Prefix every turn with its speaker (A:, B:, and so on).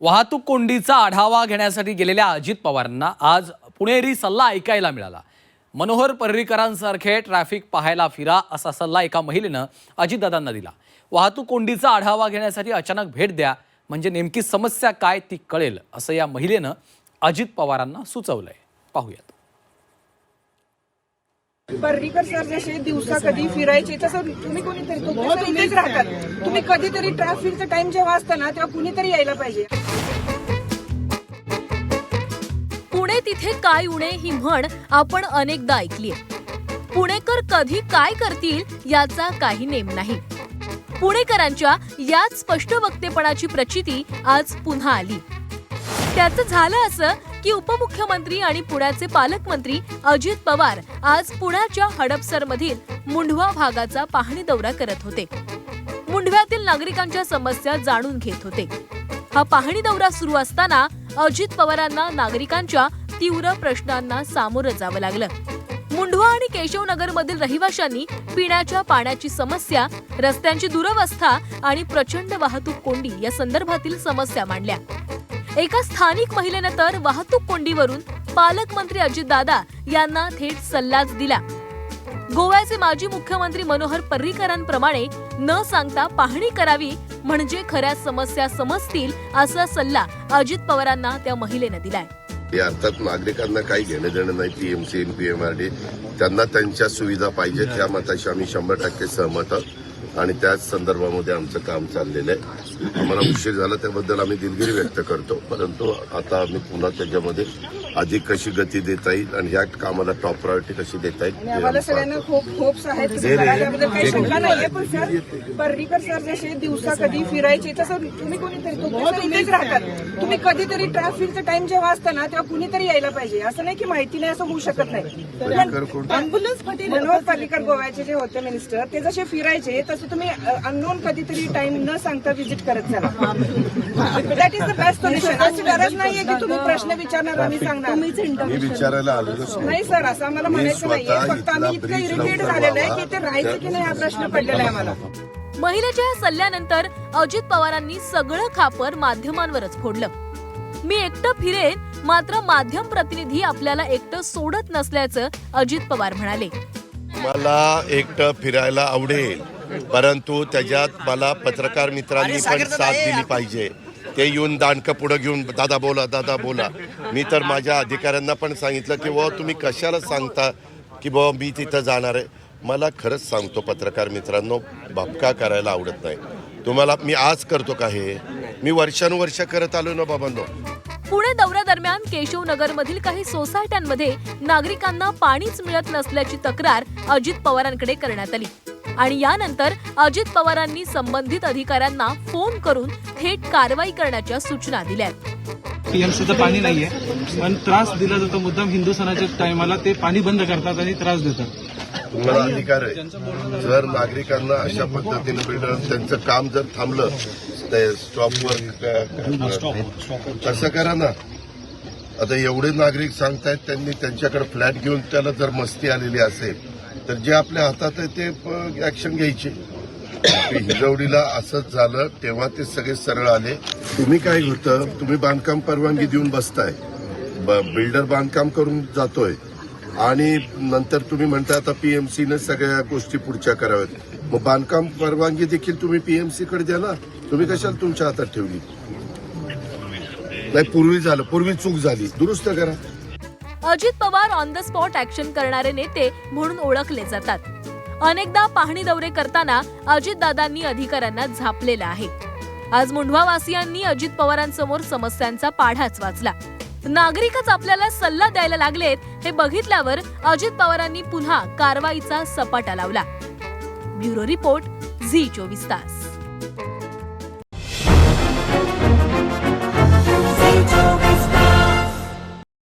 A: वाहतूक कोंडीचा आढावा घेण्यासाठी गेलेल्या अजित पवारांना आज पुणेरी सल्ला ऐकायला मिळाला. मनोहर पर्रीकरांसारखे ट्रॅफिक पाहायला फिरा असा सल्ला एका महिलेनं अजितदादांना दिला. वाहतूक कोंडीचा आढावा घेण्यासाठी अचानक भेट द्या म्हणजे नेमकी समस्या काय ती कळेल असं या महिलेनं अजित पवारांना सुचवलंय. पाहूयात.
B: पर्रीकर सर जसे दिवसा कधी फिरायचे तसं तुम्ही कोणीतरी इथेच राहतात. तुम्ही कधीतरी ट्रॅफिकचा टाइम जेव्हा असतं ना तेव्हा कुणीतरी यायला पाहिजे.
C: पुणे तिथे काय उणे ही म्हण आपण अनेकदा ऐकलीय. पुणेकर कधी काय करतील याचा काही नेम नाही. पुणेकरांच्या याच स्पष्ट वक्तेपणाची प्रचिती आज पुन्हा आली. त्याचं झालं असं की उपमुख्यमंत्री आणि पुण्याचे पालकमंत्री अजित पवार आज पुण्याच्या हडपसर मधील मुंढवा भागाचा पाहणी दौरा करत होते. मुंढव्यातील नागरिकांच्या समस्या जाणून घेत होते. हा पाहणी दौरा सुरू असताना अजित पवारांना नागरिकांच्या तीव्र प्रश्नांना सामोरं जावं लागलं. मुंढवा आणि केशवनगर मधील रहिवाशांनी पिण्याच्या पाण्याची समस्या रस्त्यांची दुरवस्था आणि प्रचंड वाहतूक कोंडी या संदर्भातील समस्या मांडल्या. एका स्थानिक महिलेनं तर वाहतूक कोंडीवरून पालकमंत्री अजितदादा यांना थेट सल्लाच दिला. गोव्याचे माजी मुख्यमंत्री मनोहर पर्रीकरांप्रमाणे न सांगता पाहणी करावी म्हणजे खऱ्या समस्या समजतील असा सल्ला अजित पवारांना त्या महिलेनं दिलाय.
D: अर्थात नागरिकांना काही घेणं देणं नाही पीएमसी एम त्यांना त्यांच्या सुविधा पाहिजेत या मताशी आम्ही शंभर टक्के सहमत आहोत. आणि त्याच संदर्भामध्ये आमचं काम चाललेलं आहे. आम्हाला उशीर झाला त्याबद्दल आम्ही दिलगिरी व्यक्त करतो. परंतु आता आम्ही पुन्हा त्याच्यामध्ये अधिक कशी गती देता येईल आणि ह्या कामाला टॉप प्रायोरिटी कशी देता येईल
B: दिवसा कधी फिरायचे तसं तुम्ही कधीतरी ट्रॅफिकचा टाइम जेव्हा असतं ना तेव्हा कुणीतरी यायला पाहिजे. असं नाही की माहिती नाही असं होऊ शकत नाही? अँब्युलन्स मनोहर पर्रीकर गोव्याचे जे होते मिनिस्टर ते जसे फिरायचे तसं तुम्ही अननोन कधीतरी टाइम न सांगता व्हिजिट करत चला that is the best solution अशी गरज नाहीये की तुम्ही प्रश्न विचारणार आम्ही सांगणार.
D: मी विचारायला आलेलोच नाही.
B: सर असं आम्हाला म्हणायचं नाहीये. फक्त आम्ही इतकं इरिटेट झालेलं आहे की ते राहायचं की नाही हा प्रश्न पडलेला आहे आम्हाला
C: महिलेच्या या सल्ल्यानंतर अजित पवारांनी सगळं खापर माध्यमांवरच फोडलं. मी एकटं फिरेन मात्र माध्यम प्रतिनिधी आपल्याला एकटं सोडत नसल्याचं अजित पवार म्हणाले.
D: मला एकटं फिरायला आवडेल. परंतु त्याच्यात मला पत्रकार मित्रांनी पण साथ दिली पाहिजे. ते येऊन दांडकं पुढं घेऊन दादा बोला दादा बोला. मी तर माझ्या अधिकाऱ्यांना पण सांगितलं की बुवा तुम्ही कशाला सांगता की बुवा मी तिथं जाणार आहे? मला खरंच सांगतो पत्रकार मित्रांनो भपका करायला आवडत नाही. तुम्हाला मी आज करतो का हे? मी वर्षानुवर्ष करत आलो ना बाबांनो.
C: पुणे दौऱ्यादरम्यान केशवनगरमधील काही सोसायट्यांमध्ये नागरिकांना पाणीच मिळत नसल्याची तक्रार अजित पवारांकडे करण्यात आली. आणि यानंतर अजित पवारांनी संबंधित अधिकाऱ्यांना फोन करून थेट कारवाई करण्याच्या सूचना दिल्या.
E: पीएमसीचं पाणी नाहीये. पण त्रास दिला जातो. मुद्दाम हिंदू सणाच्या टायमाला ते पाणी बंद करतात आणि त्रास देतात.
D: तुम्हाला अधिकार आहे. जर नागरिकांना अशा पद्धतीने भेटलं त्यांचं काम जर थांबलं ते स्टॉपवर तसं करा ना. आता एवढे नागरिक सांगतायत त्यांनी त्यांच्याकडे फ्लॅट घेऊन त्याला जर मस्ती आलेली असेल तर जे आपल्या हातात आहे ते ऍक्शन घ्यायची. हिजवडीला असंच झालं तेव्हा ते सगळे सरळ आले. तुम्ही काय होतं तुम्ही बांधकाम परवानगी देऊन बसताय. बिल्डर बांधकाम करून जातोय. आणि नंतर तुम्ही म्हणता आता पीएमसीने सगळ्या गोष्टी पुढच्या कराव्यात. मग बांधकाम परवानगी देखील तुम्ही पीएमसीकडे द्या ना. तुम्ही कशाला तुमच्या हातात ठेवली? नाही पूर्वी झालं. पूर्वी चूक झाली. दुरुस्त करा.
C: Ajit Pawar on the spot action करणारे नेते म्हणून ओळखले जातात. अनेकदा पाहणी दौरे करताना अजितदादांनी अधिकाऱ्यांना झापलेलं आहे. आज मुंढवावासियांनी अजित पवारांसमोर समस्यांचा पाढाच वाचला. नागरिकच आपल्याला सल्ला द्यायला लागलेत हे बघितल्यावर अजित पवारांनी पुन्हा कारवाईचा सपाटा लावला. ब्युरो रिपोर्ट झी चोवीस तास.